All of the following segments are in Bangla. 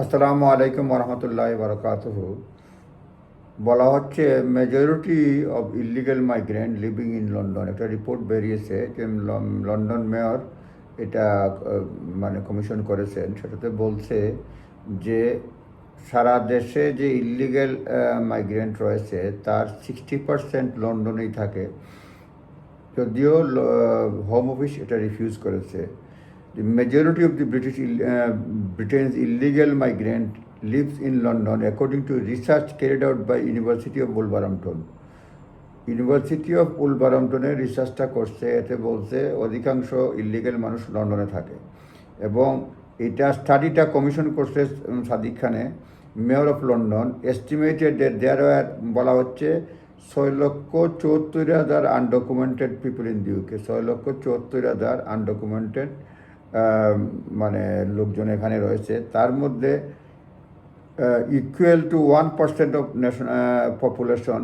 আসসালামু আলাইকুম রহমতুল্লাহ বরকাতহ বলা হচ্ছে majority of illegal migrant living in London একটা রিপোর্ট বেরিয়েছে যে লন্ডন মেয়র এটা মানে কমিশন করেছেন। সেটাতে বলছে যে, সারা দেশে যে ইলিগাল মাইগ্রেন্ট রয়েছে, তার সিক্সটি পার্সেন্ট লন্ডনেই থাকে। যদিও হোম অফিস এটা রিফিউজ করেছে। The majority of the British uh, Britain's illegal migrant lives in London, according to research carried out by University of Wolverhampton. University of উলবারম্পটনের রিসার্চটা করছে এতে বলছে অধিকাংশ ইলিগেল মানুষ লন্ডনে থাকে এবং এটা স্টাডিটা কমিশন করছে সাদিক খানে mayor of London estimated there were বলা হচ্ছে ছয় লক্ষ চুয়াত্তর হাজার undocumented people in the UK ছয় লক্ষ চুয়াত্তর হাজার আনডকুমেন্টেড মানে লোকজন এখানে রয়েছে। তার মধ্যে equal to one percent of nation population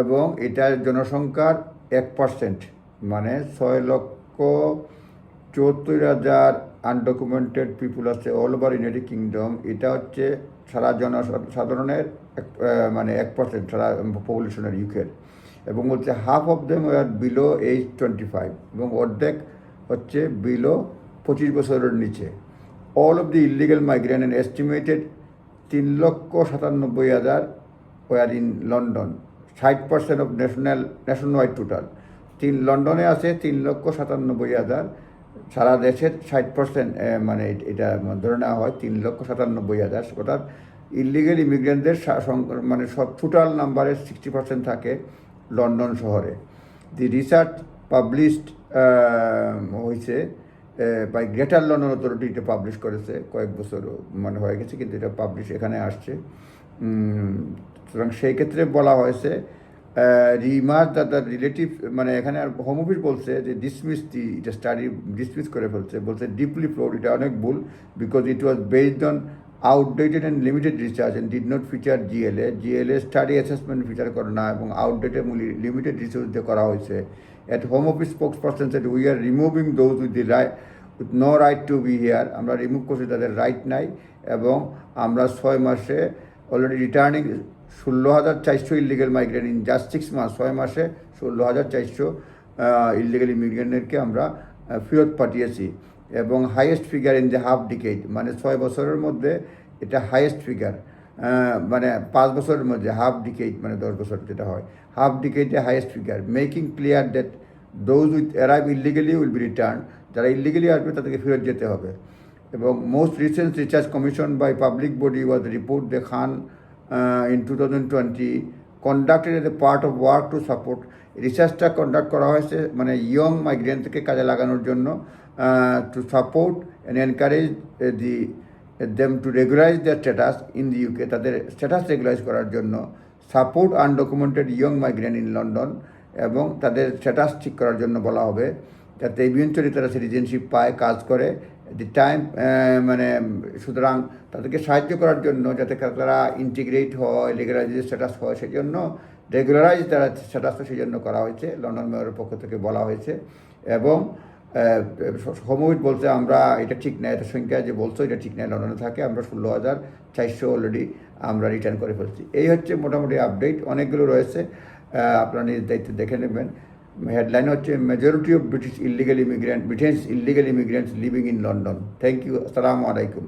এবং এটার জনসংখ্যার এক পার্সেন্ট মানে ছয় লক্ষ চুয়াত্তর হাজার আনডকুমেন্টেড পিপুল আছে অল ওভার ইউনাইটেড কিংডম এটা হচ্ছে সারা জনসাধারণের এক মানে এক পার্সেন্ট সারা পপুলেশনের ইউকের এবং হচ্ছে half of them were below age twenty five এবং অর্ধেক হচ্ছে বিলো পঁচিশ বছরের নিচে। All of the illegal migrant and estimated তিন লক্ষ সাতানব্বই হাজার ওয়ার ইন লন্ডন ষাট percent of national nationwide total তিন লন্ডনে আছে, তিন লক্ষ সাতানব্বই হাজার। সারা দেশের ষাট পার্সেন্ট মানে এটা ধরে নেওয়া হয়, তিন লক্ষ সাতানব্বই হাজার। অর্থাৎ ইলিগেল ইমিগ্রেন্টদের মানে সব টোটাল নাম্বারের সিক্সটি পার্সেন্ট থাকে লন্ডন শহরে। দি রিসার্চ পাবলিশড হয়েছে। বাই গ্রেটার লন্ডন এটা পাবলিশ করেছে। কয়েক বছর মানে হয়ে গেছে, কিন্তু এটা পাবলিশ এখানে আসছে। সুতরাং সেই ক্ষেত্রে বলা হয়েছে রিমার্ক দ্য দ্য রিলেটিভ মানে এখানে আর হোম অফিস বলছে যে ডিসমিস দি এটা স্টাডি ডিসমিস করে ফেলছে। বলছে ডিপলি ফ্লোড এটা অনেক ভুল because it was based on outdated and limited research and did not feature GLA GLA study assessment feature করে না এবং আউটডেটেড লিমিটেড রিসার্চ দিয়ে করা হয়েছে। At home office spokesperson said we are removing those with the right with no right to be here আমরা রিমুভ করছি তাদের রাইট নাই এবং আমরা ছয় মাসে অলরেডি রিটার্নিং ষোলো হাজার চারশো illegal migrant in just six মাস ছয় মাসে ষোলো হাজার চারশো ইলিগেল ইমিগ্রেন্টকে আমরা ফেরত পাঠিয়েছি। এবং highest figure in the half decade মানে ছয় বছরের মধ্যে এটা হাইয়েস্ট ফিগার মানে পাঁচ বছরের মধ্যে হাফ ডিকেড মানে দশ বছর যেটা হয় half ডিকেডে highest figure making clear that those with arrive illegally will be return যারা ইলিগেলি আসবে তাদেরকে ফেরত যেতে হবে। এবং most recent research commission by public body was report the Khan in two thousand twenty conducted a part of work to support রিসার্চটা conduct করা হয়েছে মানে ইয়ং মাইগ্রেন্টকে কাজে লাগানোর জন্য to support and encourage the them to regularise the status in the UK তাদের স্ট্যাটাস রেগুলাইজ করার জন্য support undocumented young migrant in London এবং তাদের স্ট্যাটাস ঠিক করার জন্য বলা হবে, যাতে ইভেন্চুয়ালি তারা সিটিজেনশিপ পায়, কাজ করে দি টাইম মানে সুতরাং তাদেরকে সাহায্য করার জন্য যাতে তারা ইন্টিগ্রেট হয় লেগালাইজ স্ট্যাটাস হয় সেই জন্য রেগুলারাইজ তারা স্ট্যাটাসও সেই জন্য করা হয়েছে লন্ডন মেয়রের পক্ষ থেকে বলা হয়েছে। এবং হোমউইট বলতে আমরা এটা ঠিক না এটা সংখ্যা যে বলছো এটা ঠিক না লন্ডনে থাকে, আমরা ষোলো হাজার চারশো অলরেডি আমরা রিটার্ন করে ফেলছি। এই হচ্ছে মোটামুটি আপডেট অনেকগুলো রয়েছে আপনারা নিজ দায়িত্বে দেখে নেবেন। হেডলাইন হচ্ছে majority of British illegal immigrant Britain's illegal immigrants living in London thank you আসসালামু আলাইকুম